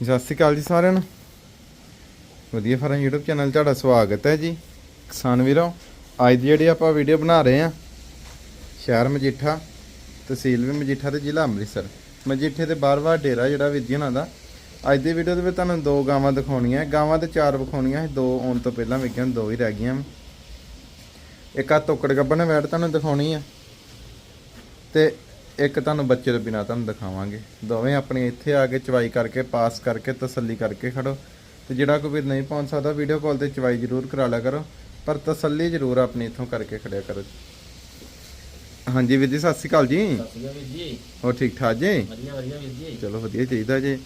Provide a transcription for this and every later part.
ਸਤਿ ਸ਼੍ਰੀ ਅਕਾਲ ਜੀ ਸਾਰਿਆਂ ਨੂੰ। ਵਧੀਆ ਫਰਾਂ YouTube ਚੈਨਲ ਤੁਹਾਡਾ ਸਵਾਗਤ ਹੈ ਜੀ। ਕਿਸਾਨ ਵੀਰੋ, ਅੱਜ ਦੀ ਜਿਹੜੀ ਆਪਾਂ ਵੀਡੀਓ ਬਣਾ ਰਹੇ ਆ ਸ਼ਹਿਰ ਮਜੀਠਾ, ਤਹਿਸੀਲ ਵੀ ਮਜੀਠਾ ਤੇ ਜ਼ਿਲ੍ਹਾ ਅੰਮ੍ਰਿਤਸਰ। ਮਜੀਠੇ ਤੇ ਬਾਰ-ਬਾਰ ਡੇਰਾ ਜਿਹੜਾ ਵਿਧੀ ਦਾ। ਅੱਜ ਦੀ ਵੀਡੀਓ ਦੇ ਵਿੱਚ ਤੁਹਾਨੂੰ ਦੋ ਗਾਵਾਂ ਦਿਖਾਉਣੀਆਂ। ਗਾਵਾਂ ਤੇ ਚਾਰ ਵਿਖਾਉਣੀਆਂ ਦੋ ਆਉਣ ਤੋਂ ਪਹਿਲਾਂ ਵੇਖੀਆਂ, ਦੋ ਹੀ ਰਹਿ ਗਈਆਂ। ਇੱਕ ਆ ਤੋਕੜ ਗੱਬਣ ਵੈਟ ਤੁਹਾਨੂੰ ਦਿਖਾਉਣੀ ਆ। ਤੇ ਇੱਕ ਤੁਹਾਨੂੰ ਬੱਚੇ ਤੋਂ ਬਿਨਾ ਤੁਹਾਨੂੰ ਦਿਖਾਵਾਂਗੇ। ਦੋਵੇਂ ਆਪਣੇ ਇੱਥੇ ਆ ਕੇ ਚਵਾਈ ਕਰਕੇ ਪਾਸ ਕਰਕੇ ਤਸੱਲੀ ਕਰਕੇ ਖੜੋ। ਤੇ ਜਿਹੜਾ ਕੋਈ ਵੀ ਨਹੀਂ ਪਹੁੰਚ ਸਕਦਾ ਵੀਡੀਓ ਕਾਲ ਤੇ ਚਵਾਈ ਜ਼ਰੂਰ ਕਰਾ ਲਿਆ ਕਰੋ। ਪਰ ਤਸੱਲੀ ਜ਼ਰੂਰ ਆਪਣੀ ਇੱਥੋਂ ਕਰਕੇ ਖੜਿਆ ਕਰੋ। ਹਾਂਜੀ ਵੀਰ ਜੀ ਸਤਿ ਸ਼੍ਰੀ ਅਕਾਲ ਜੀ। ਸਤਿ ਸ਼੍ਰੀ ਅਕਾਲ ਵੀਰ ਜੀ। ਹੋਰ ਠੀਕ ਠਾਕ ਜੀ? ਵਧੀਆ ਵਧੀਆ ਵੀਰ ਜੀ। ਚਲੋ ਵਧੀਆ ਚਾਹੀਦਾ ਜੀ।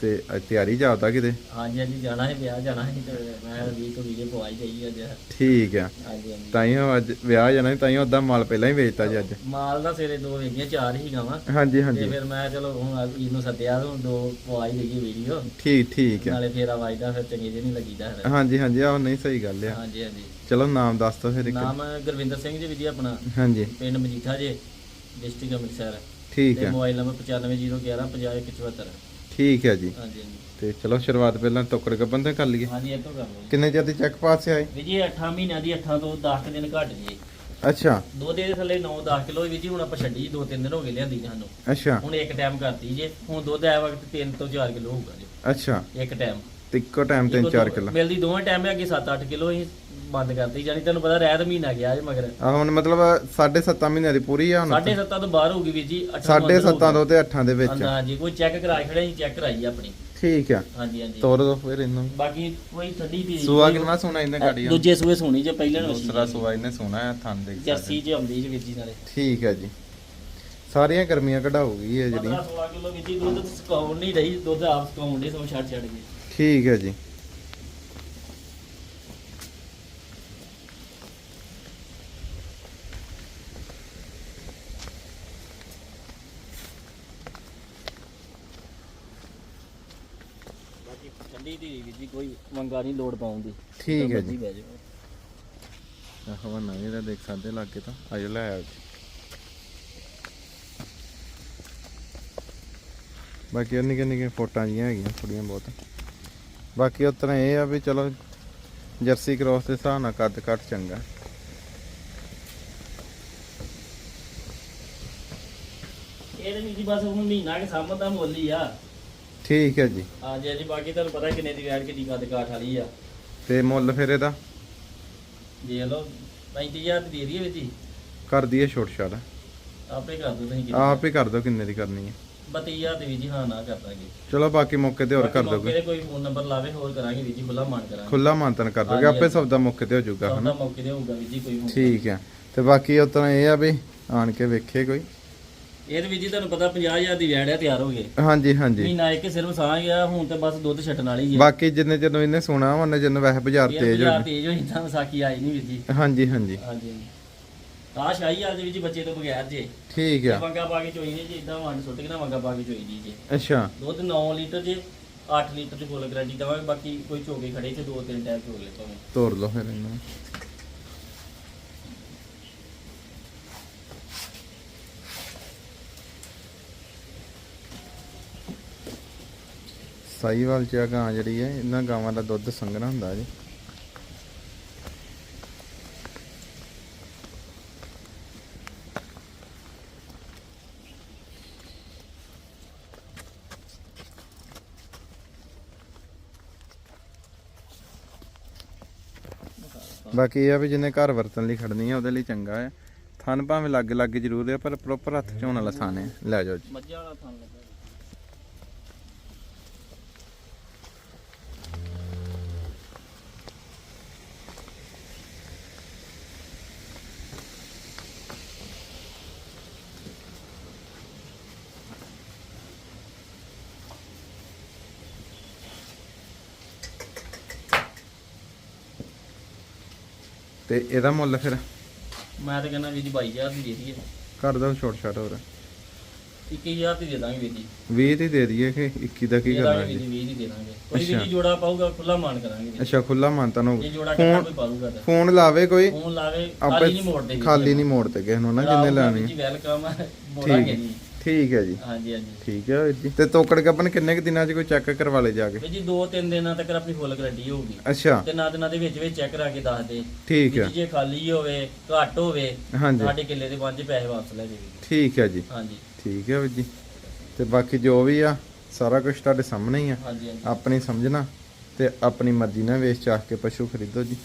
ਤੇ ਅੱਜ ਤਿਆਰੀ ਜਾਪਦਾ ਕਿਤੇ? ਹਾਂਜੀ ਹਾਂਜੀ ਜਾਣਾ ਹੈ ਵਿਆਹ ਜਾਣਾ ਹੈ ਤੇ ਮੈਂ ਵੀ ਤੋਂ ਵੀਡੀਓ ਪਵਾਈ ਜਾਈ ਅੱਜ। ਠੀਕ ਆ। ਹਾਂਜੀ ਹਾਂਜੀ। ਤਾਈਓ ਅੱਜ ਵਿਆਹ ਜਾਣਾ ਤਾਈਓ ਅੱਧਾ ਮਾਲ ਪਹਿਲਾਂ ਹੀ ਵੇਚਤਾ ਜੀ ਅੱਜ। ਮਾਲ ਦਾ ਸਵੇਰੇ ਦੋ ਵੇਖੀਆਂ ਚਾਰ ਹੀ ਗਾਵਾਂ ਹਾਂਜੀ ਤੇ ਹਾਂਜੀ। ਫਿਰ ਮੈਂ ਚਲੋ ਹੁਣ ਵੀਰ ਨੂੰ ਸੱਦਿਆ ਤੇ ਹੁਣ ਦੋ ਪਵਾਈ ਗਈ ਵੀਡੀਓ ਠੀਕ ਠੀਕ ਆ। ਨਾਲੇ ਫੇਰ ਆਵਾਜ਼ਦਾ ਫਿਰ ਚੰਗੀ ਜਿਹੀ ਨਹੀਂ ਲੱਗੀਦਾ ਫਿਰ। ਹਾਂਜੀ ਹਾਂਜੀ ਆਹ ਨਹੀਂ ਸਹੀ ਗੱਲ ਆ। ਹਾਂਜੀ ਹਾਂਜੀ। ਚਲੋ ਨਾਮ ਦੱਸ ਦੋ ਫਿਰ ਇੱਕ। ਨਾਮ ਗੁਰਵਿੰਦਰ ਸਿੰਘ ਜੀ ਜੀ ਆਪਣਾ। ਹਾਂਜੀ। ਪਿੰਡ ਮਜੀਠਾ ਜੀ ਡਿਸਟ੍ਰਿਕਟ ਅੰਮ੍ਰਿਤਸਰ। ਠੀਕ ਤੇ ਆ। ਮੋਬਾਈਲ ਨੰਬਰ 9501 5075 ਠੀਕ ਹੈ ਜੀ। ਹਾਂਜੀ ਹਾਂਜੀ। ਤੇ ਚਲੋ ਸ਼ੁਰੂਆਤ ਪਹਿਲਾਂ ਟੋਕੜ ਗੱਬਨ ਤੇ ਕਰ ਲਈਏ। ਹਾਂਜੀ ਇਹ ਤੋਂ ਕਰ ਲਓ ਕਿੰਨੇ ਚਿਰ ਦੀ ਚੈੱਕ ਪਾਸ ਆਏ ਜੀ 8 ਮਹੀਨਿਆਂ ਦੀ 8 ਤੋਂ 10 ਦਿਨ ਘੱਟ ਜੀ। ਅੱਛਾ। ਦੁੱਧ ਦੇ ਥੱਲੇ 9-10 ਕਿਲੋ ਵੀ ਜੀ ਹੁਣ ਆਪਾਂ ਛੱਡੀ ਦੋ ਤਿੰਨ ਦਿਨ ਹੋ ਗਏ ਲਿਆਂਦੀ ਨੂੰ ਸਾਨੂੰ। ਅੱਛਾ। ਹੁਣ ਇੱਕ ਟਾਈਮ ਕਰਤੀ ਜੇ। ਹੁਣ ਦੁੱਧ ਆ ਵਕਤ 3 ਤੋਂ 4 ਕਿਲੋ ਹੋਊਗਾ ਜੀ। ਅੱਛਾ। ਇੱਕ ਟਾਈਮ ਤੇ ਇੱਕੋ ਟਾਈਮ ਤਿੰਨ ਚਾਰ ਕਿਲੋ। ਮਿਲਦੀ ਦੋਵੇਂ ਟਾਈਮ ਹੈ ਅੱਗੇ 7-8 ਕਿਲੋ ਹੀ। ਬੰਦ ਕਰਤੀ ਜਾਨੀ ਤੈਨੂੰ ਪਤਾ ਰਹਿਤ ਮਹੀਨਾ ਗਿਆ ਜੇ ਮਗਰ। ਆ ਹੁਣ ਮਤਲਬ 7.5 ਮਹੀਨਿਆਂ ਦੀ ਪੂਰੀ ਆ ਹੁਣ 7.5 ਤੋਂ ਬਾਹਰ ਹੋਊਗੀ ਵੀਰ ਜੀ 7.5 ਤੋਂ ਤੇ 8 ਦੇ ਵਿੱਚ। ਹਾਂਜੀ ਕੋਈ ਚੈੱਕ ਕਰਾ ਖੜੇ ਚੈੱਕ ਕਰਾਈ ਆਪਣੀ। ਠੀਕ ਆ। ਹਾਂਜੀ ਹਾਂਜੀ। ਤੋਰ ਦੋ ਫਿਰ ਇਹਨੂੰ। ਬਾਕੀ ਕੋਈ ਠੰਡੀ ਦੀ ਸੂਆ ਕਿੰਨਾ ਸੋਨਾ ਇਹਨੇ ਗਾੜੀ ਦੂਜੇ ਸੂਏ ਸੋਣੀ ਜੇ ਪਹਿਲੇ ਨੂੰ ਦੂਸਰਾ ਸੂਆ ਇਹਨੇ ਸੋਨਾ ਹੈ ਥਣ ਦੇ ਜਰਸੀ ਚ ਆਉਂਦੀ ਜੀ ਵੀਰ ਜੀ ਨਾਲੇ। ਠੀਕ ਹੈ ਜੀ। ਸਾਰੀਆਂ ਗਰਮੀਆਂ ਕਢਾਊਗੀ ਇਹ ਜਿਹੜੀ। 15-16 ਕਿਲੋ ਜੀ ਦੁੱਧ ਸੁਕਾਉਣ ਨਹੀਂ ਰਹੀ ਦੁੱਧ ਆਪ ਸੁਕਾਉਣ ਦੇ ਸਭ ਛੱਡ ਛੱਡ ਕੇ। ਠੀਕ ਹੈ ਜੀ ਬਾਕੀ ਠੰਡੀ ਦੀ ਵੀਰ ਜੀ ਕੋਈ ਮੰਗਾ ਨਹੀਂ ਲੋਡ ਪਾਉਣ ਦੀ। ਠੀਕ ਹੈ ਜੀ। ਹਵਾ ਨਵੀਂ ਦਾ ਦੇਖ ਸਕਦੇ ਲੱਗੇ ਤਾਂ ਆਜੋ ਲੈ ਆਓ। ਜੀ ਬਾਕੀ ਨਿੱਕੇ ਨਿੱਕੇ ਫੋਟਾਂ ਜੀਆਂ ਹੈਗੀਆਂ ਥੋੜੀਆਂ ਬਹੁਤ। ਬਾਕੀ ਉਤਨਾ ਇਹ ਆ ਵੀ ਚਲੋ ਜਰਸੀ ਕ੍ਰੋਸ ਦੇ ਹਿਸਾਬ ਨਾਲ ਕੱਦ ਕੱਟ ਚੰਗਾ। ਇਹ ਤਾਂ ਵੀਰ ਜੀ ਬਸ ਹੁਣ ਮਹੀਨਾ ਕੇ ਸਾਹਮਣ ਮੁੱਲ ਆ। ਠੀਕ ਹੈ ਜੀ। ਹਾਂਜੀ ਹਾਂਜੀ ਬਾਕੀ ਤੁਹਾਨੂੰ ਪਤਾ ਕਿੰਨੇ ਦੀ ਵੈਟ ਕਿੰਨੀ ਕੱਦ ਕਾਠ ਵਾਲੀ ਆ। ਤੇ ਮੁੱਲ ਫਿਰ ਇਹਦਾ? ਜੇ ਲੋ 35000 ਦੀ ਦੇ ਦਈਏ ਵੀਰ ਜੀ ਕਰ ਦਈਏ ਛੋਟ ਛਾਟ। ਆਪੇ ਕਰ ਦੋ ਤੁਸੀਂ ਆਪ ਹੀ ਕਰ ਦਿਓ ਕਿੰਨੇ ਦੀ ਕਰਨੀ ਹੈ। 32000 ਦੇ ਵੀਰ ਜੀ ਹਾਂ ਨਾ ਕਰ ਦਾਂਗੇ। ਚਲੋ ਬਾਕੀ ਮੌਕੇ ਤੇ ਹੋਰ ਕਰ ਬਾਕੀ ਮੌਕੇ ਦੋਗੇ। ਤੇ ਕੋਈ ਫੋਨ ਨੰਬਰ ਲਾਵੇ ਹੋਰ ਕਰਾਂਗੇ ਵੀਰ ਜੀ ਖੁੱਲਾ ਮਾਨ ਕਰਾਂਗੇ। ਖੁੱਲਾ ਮਾਨਤਨ ਕਰ ਦੋਗੇ ਆਪੇ ਸੌਦਾ ਮੌਕੇ ਤੇ ਹੋ ਜਾਊਗਾ ਹਨਾ ਦਾ ਮੌਕੇ ਤੇ ਹੋਊਗਾ ਵੀਰ ਜੀ ਕੋਈ ਹੁਣ ਠੀਕ ਹੈ। ਤੇ ਬਾਕੀ ਉਤਨਾ ਇਹ ਆ ਵੀ ਆਣ ਕੇ ਵੇਖੇ ਕੋਈ। ਇਹ ਤੇ ਵੀਰ ਜੀ ਤੁਹਾਨੂੰ ਪਤਾ 50000 ਦੀ ਆ ਤਿਆਰ ਹੋ ਗਏ। ਹਾਂਜੀ ਹਾਂਜੀ। ਮਹੀਨਾ ਇੱਕ ਸਿਰਫ ਸਾਹ ਗਿਆ ਹੁਣ ਤੇ ਬਸ ਦੁੱਧ ਛੱਡਣ ਵਾਲੀ ਹੈ ਬਾਕੀ ਜਿੰਨੇ ਜਦੋਂ ਇਹਨੇ ਸੁਣਾ ਉਹਨੇ ਜਿੰਨੇ ਵੈਸੇ ਬਾਜ਼ਾਰ ਤੇਜ਼ ਹੋ ਬਾਜ਼ਾਰ ਤੇਜ਼ ਹੋਈ ਤਾਂ ਵਿਸਾਖੀ ਆਈ ਨਹੀਂ ਵੀਰ ਜੀ। ਹਾਂਜੀ ਹਾਂਜੀ। ਹਾਂਜੀ ਆ ਸ਼ਾਹੀ ਆ ਦੇ ਵਿੱਚ ਬੱਚੇ ਤੋਂ ਬਗੈਰ ਜੇ। ਠੀਕ ਆ। ਵੰਗਾ ਪਾ ਕੇ ਚੋਈ ਨੇ ਜੀ ਇਦਾਂ ਵੰਡ ਸੁੱਟ ਕੇ ਨਾ ਵੰਗਾ ਪਾ ਕੇ ਚੋਈ ਦੀ ਜੇ। ਅੱਛਾ। ਦੁੱਧ 9 ਲੀਟਰ ਜੇ 8 ਲੀਟਰ ਚ ਫੁੱਲ ਗਰੰਟੀ ਦਵਾਂਗੇ ਬਾਕੀ ਕੋਈ ਚੋਕੇ ਖੜੇ ਤੇ ਦੋ ਤਿੰਨ ਟਾਈਮ ਚੋਕ ਲੈ ਭਾਵੇਂ ਤੋੜ ਲਓ ਫਿਰ ਇਹਨੂੰ। ਸਾਈਵਾਲ ਚ ਆ ਗਾਂ ਜਿਹੜੀ ਹੈ ਇਹਨਾਂ ਗਾਵਾਂ ਦਾ ਦੁੱਧ ਸੰਘਣਾ ਹੁੰਦਾ ਜੀ। ਬਾਕੀ ਇਹ ਆ ਵੀ ਜਿਹਨੇ ਘਰ ਵਰਤਣ ਲਈ ਖੜਨੀ ਆ, ਉਹਦੇ ਲਈ ਚੰਗਾ ਹੈ ਥਣ ਭਾਵੇਂ ਲੱਗ ਲੱਗ ਜ਼ਰੂਰ ਹੈ ਪਰ ਪ੍ਰੋਪਰ ਹੱਥ ਚ ਹੋਣ ਵਾਲਾ ਥਣ ਹੈ ਲੈ ਜਾਓ ਜੀ। ਮੱਝਾਂ ਵਾਲਾ ਥਣ ਲੱਗਾ। ਤੇ ਇਹਦਾ ਮੁੱਲ ਫਿਰ? ਮੈਂ ਤਾਂ ਕਹਿੰਦਾ ਵੀਰ ਜੀ 22000 ਦੀ ਦੇ ਦਈਏ। ਕਰ ਦੋ ਛੋਟ ਛਾਟ ਹੋਰ। 21000 ਦੀ ਦੇ ਦਾਂਗੇ ਵੀਰ ਜੀ। 20 ਦੀ ਦੇ ਦਈਏ ਕਿ 21 ਦਾ ਕੀ ਦੇ ਕਰਨਾ ਦਾਂਗੇ ਵੀਰ ਜੀ ਜੀ? 20 ਦੀ ਦੇ ਦਾਂਗੇ। ਕੋਈ ਵੀਰ ਅੱਛਾ। ਜੀ ਜੋੜਾ ਪਾਊਗਾ ਖੁੱਲਾ ਮਾਨ ਕਰਾਂਗੇ ਵੀਰ ਜੀ। ਅੱਛਾ ਖੁੱਲਾ ਮਾਨਤਾ ਨੂੰ ਜੇ ਜੋੜਾ ਕਿੰਨਾ ਫੋਨ ਕੋਈ ਪਾਊਗਾ ਤਾਂ। ਫੋਨ ਲਾਵੇ ਕੋਈ? ਫੋਨ ਲਾਵੇ ਖਾਲੀ ਨਹੀਂ ਮੋੜਦੇ ਆਪੇ ਖਾਲੀ ਨਹੀਂ ਮੋੜਦੇ ਕਿਸੇ ਨੂੰ ਨਾ ਜਿੰਨੇ ਲੈਣੀ ਜੀ ਵੈਲਕਮ ਮੋੜਾਂਗੇ ਜੀ ਠੀਕ ਹੈ ਜੀ। ਹਾਂਜੀ ਹਾਂਜੀ। ਠੀਕ ਹੈ ਵੀਰ ਜੀ। ਤੇ ਤੋਕੜ ਗੱਬਨ ਕਿੰਨੇ ਕੁ ਦਿਨਾਂ 'ਚ ਕੋਈ ਚੈੱਕ ਕਰਵਾ ਲੇ ਜਾ ਕੇ? ਜੀ 2-3 ਦਿਨਾਂ ਤੱਕ ਆਪਣੀ ਫੁੱਲ ਗਾਰੰਟੀ ਹੋਊਗੀ। ਅੱਛਾ। ਤੇ ਨਾ ਦਿਨਾਂ ਦੇ ਵਿੱਚ ਵਿੱਚ ਚੈੱਕ ਕਰਾ ਕੇ ਦੱਸ ਦੇ। ਠੀਕ ਹੈ। ਜੇ ਖਾਲੀ ਹੋਵੇ ਘੱਟ ਹੋਵੇ ਸਾਡੇ ਕਿੱਲੇ ਦੇ ਪੰਜ ਪੈਸੇ ਵਾਪਸ ਲੈ ਜਾਈਏ ਠੀਕ ਹੈ ਜੀ। ਹਾਂਜੀ। ਠੀਕ ਹੈ ਵੀਰ ਜੀ। ਤੇ ਬਾਕੀ ਜੋ ਵੀ ਆ ਸਾਰਾ ਕੁਝ ਤੁਹਾਡੇ ਸਾਹਮਣੇ ਹੀ ਆ। ਆਪਣੀ ਸਮਝਣਾ ਤੇ ਆਪਣੀ ਮਰਜ਼ੀ ਨਾਲ ਵੇਚ ਚਾਹ ਕੇ ਪਸ਼ੂ ਖਰੀਦੋ ਜੀ।